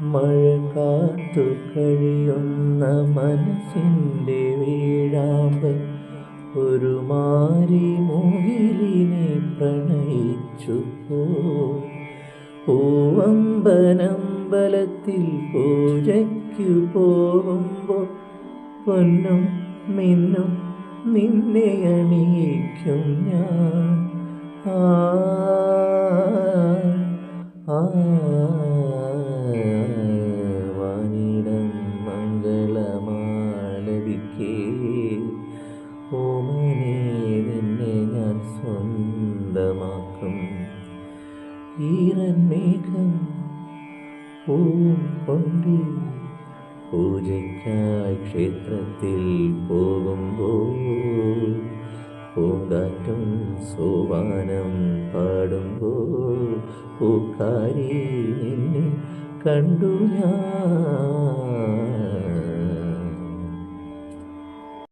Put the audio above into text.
മഴ കാത്തു കഴിയുന്ന മനസ്സിന്റെ വീഴാമ്പ് ഒരു മാരി മുകിലിനെ പ്രണയിച്ചു പൂവമ്പനമ്പലത്തിൽ പൂജയ്ക്കു പോകുമ്പോൾ പൊന്നും മിന്നും നിന്നെ അണിയിക്കും ഞാൻ. ആ ആ. ഓമനേ ഞാൻ സ്വന്തമാക്കും. ഈറൻ മേഘം പൂവും പൂജയ്ക്കായി ക്ഷേത്രത്തിൽ പോകുമ്പോൾ പൂങ്കാറ്റും സോപാനം പാടുമ്പോൾ പൂക്കാരി നിന്നെ കണ്ടു ഞാൻ.